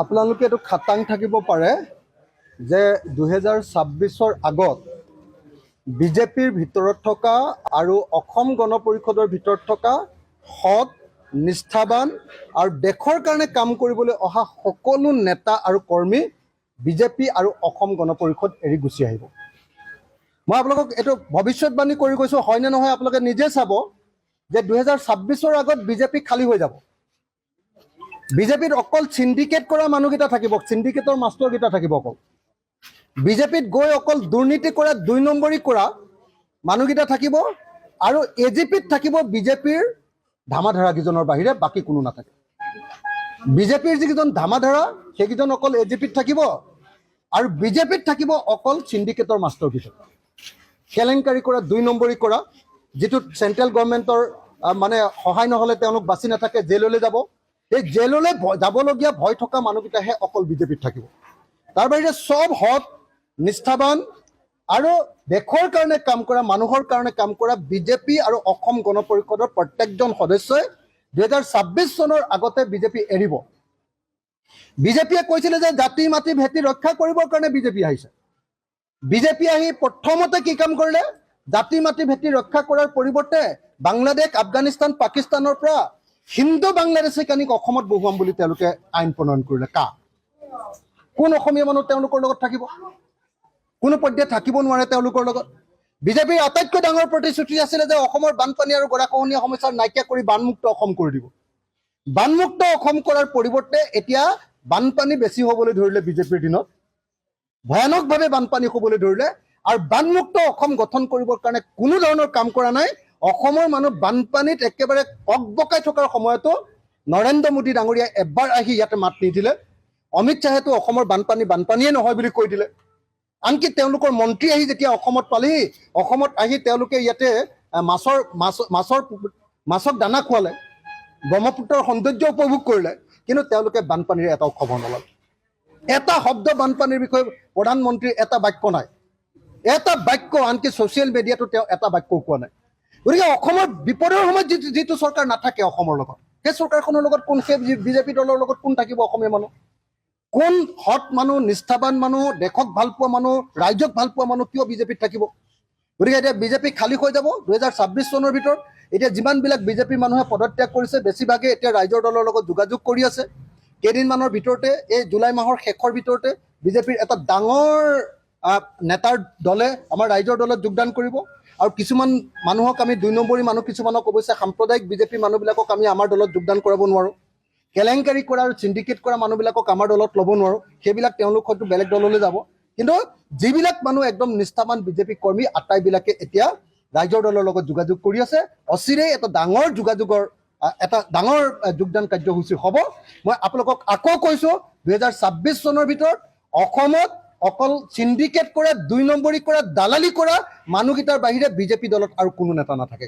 আপোনালোকে এইটো খাটাং থাকিব পাৰে যে দুহেজাৰ ছাব্বিছৰ আগত বিজেপিৰ ভিতৰত থকা আৰু অসম গণ পৰিষদৰ ভিতৰত থকা সৎ নিষ্ঠাবান আৰু দেশৰ কাৰণে কাম কৰিবলৈ অহা সকলো নেতা আৰু কৰ্মী বিজেপি আৰু অসম গণ পৰিষদ এৰি গুচি আহিব। মই আপোনালোকক এইটো ভৱিষ্যতবাণী কৰি কৈছোঁ হয়নে নহয়? আপোনালোকে নিজে চাব যে দুহেজাৰ ছাব্বিছৰ আগত বিজেপি খালী হৈ যাব। বিজেপিত অকল চিণ্ডিকেট কৰা মানুহকেইটা থাকিব চিণ্ডিকেটৰ মাষ্টৰকেইটা থাকিব অকল। বিজেপিত গৈ অকল দুৰ্নীতি কৰা, দুই নম্বৰী কৰা মানুহকেইটা থাকিব আৰু এ জি পিত থাকিব বিজেপিৰ ধামাধাৰাকেইজনৰ বাহিৰে বাকী কোনো নাথাকে। বিজেপিৰ যিকেইজন ধামাধাৰা, সেইকেইজন অকল এ জি পিত থাকিব আৰু বিজেপিত থাকিব অকল চিণ্ডিকেটৰ মাষ্টৰকেইজন কেলেংকাৰী কৰা, দুই নম্বৰী কৰা, যিটোত চেণ্ট্ৰেল গভৰ্ণমেণ্টৰ মানে সহায় নহ'লে তেওঁলোক বাচি নাথাকে, জেললৈ যাব। সেই জেললৈ যাবলগীয়া ভয় থকা মানুহকেইটাহে অকল বিজেপিত থাকিব। তাৰ বাহিৰে চব সৎ, নিষ্ঠাবান আৰু দেশৰ কাৰণে কাম কৰা, মানুহৰ কাৰণে কাম কৰা বিজেপি আৰু অসম গণ পৰিষদৰ প্ৰত্যেকজন সদস্যই দুহেজাৰ ছাব্বিছ চনৰ আগতে বিজেপি এৰিব। বিজেপিয়ে কৈছিলে যে জাতি, মাটি, ভেটি ৰক্ষা কৰিবৰ কাৰণে বিজেপি আহিছে। বিজেপি আহি প্ৰথমতে কি কাম কৰিলে? জাতি, মাটি, ভেটি ৰক্ষা কৰাৰ পৰিৱৰ্তে বাংলাদেশ, আফগানিস্তান, পাকিস্তানৰ পৰা হিন্দু বাংলাদেশীকানীক অসমত বহুৱাম বুলি তেওঁলোকে আইন প্ৰণয়ন কৰিলে? কা? কোন অসমীয়া মানুহ তেওঁলোকৰ লগত থাকিব? কোনো পৰ্যায়ত থাকিব নোৱাৰে তেওঁলোকৰ লগত? বিজেপিৰ আটাইতকৈ ডাঙৰ প্ৰতিশ্ৰুতি আছিলে যে অসমৰ বানপানী আৰু গৰাখহনীয়া সমস্যা নাইকিয়া কৰি বানমুক্ত অসম কৰি দিব। বানমুক্ত অসম কৰাৰ পৰিৱৰ্তে এতিয়া বানপানী বেছি হ'বলৈ ধৰিলে বিজেপিৰ দিনত। ভয়ানকভাৱে বানপানী হ'বলৈ ধৰিলে। আৰু বানমুক্ত অসম গঠন কৰিবৰ কাৰণে কোনো ধৰণৰ কাম কৰা নাই। অসমৰ মানুহ বানপানীত একেবাৰে অকবকাই থকাৰ সময়তো নৰেন্দ্ৰ মোদী ডাঙৰীয়াই এবাৰ আহি ইয়াতে মাত নিদিলে। অমিত শ্বাহেতো অসমৰ বানপানী বানপানীয়ে নহয় বুলি কৈ দিলে। আনকি তেওঁলোকৰ মন্ত্ৰী আহি যেতিয়া অসমত পালেহি অসমত আহি তেওঁলোকে ইয়াতে মাছৰ, মাছ, মাছৰ, মাছক দানা খুৱালে, ব্ৰহ্মপুত্ৰৰ সৌন্দৰ্য উপভোগ কৰিলে, কিন্তু তেওঁলোকে বানপানীৰ এটাও খবৰ নললে এটা শব্দ বানপানীৰ বিষয়ে প্ৰধানমন্ত্ৰীৰ এটা বাক্য নাই। এটা বাক্য আনকি ছ'চিয়েল মিডিয়াতো তেওঁ এটা বাক্যও কোৱা নাই। গতিকে অসমৰ বিপদৰ সময়ত যিটো যিটো চৰকাৰ নাথাকে অসমৰ লগত, সেই চৰকাৰখনৰ লগত কোন সেই বিজেপি দলৰ লগত কোন থাকিব অসমীয়া মানুহ? কোন সৎ মানুহ, নিষ্ঠাবান মানুহ দেশক ভালো পোৱা মানুহ, ৰাইজক ভালো পোৱা মানুহ কিয় বিজেপিত থাকিব? গতিকে এতিয়া বিজেপি খালী হৈ যাব দুহেজাৰ ছাব্বিছ চনৰ ভিতৰত। এতিয়া যিমানবিলাক বিজেপিৰ মানুহে পদত্যাগ কৰিছে, বেছিভাগে এতিয়া ৰাইজৰ দলৰ লগত যোগাযোগ কৰি আছে। কেইদিনমানৰ ভিতৰতে, এই জুলাই মাহৰ শেষৰ ভিতৰতে বিজেপিৰ এটা ডাঙৰ নেতাৰ দলে আমাৰ ৰাইজৰ দলত যোগদান কৰিব আৰু কিছুমান মানুহক আমি দুই নম্বৰী মানুহ কিছুমানক অৱশ্যে সাম্প্ৰদায়িক বিজেপি মানুহবিলাকক আমি আমাৰ দলত যোগদান কৰাব নোৱাৰোঁ। কেলেংকাৰী কৰা আৰু চিণ্ডিকেট কৰা মানুহবিলাকক আমাৰ দলত ল'ব নোৱাৰোঁ। সেইবিলাক তেওঁলোক হয়তো বেলেগ দললৈ যাব। কিন্তু যিবিলাক মানুহ একদম নিষ্ঠাবান বিজেপি কৰ্মী, আটাইবিলাকে এতিয়া ৰাইজৰ দলৰ লগত যোগাযোগ কৰি আছে। অচিৰেই এটা ডাঙৰ যোগাযোগৰ এটা ডাঙৰ যোগদান কাৰ্যসূচী হ'ব। মই আপোনালোকক আকৌ কৈছোঁ, দুহেজাৰ ছাব্বিছ চনৰ ভিতৰত অসমত অকল চিণ্ডিকেট কৰা দুই নম্বৰী কৰা দালালি কৰা মানুহকেইটাৰ বাহিৰে বিজেপি দলত আৰু কোনো নেতা নাথাকে।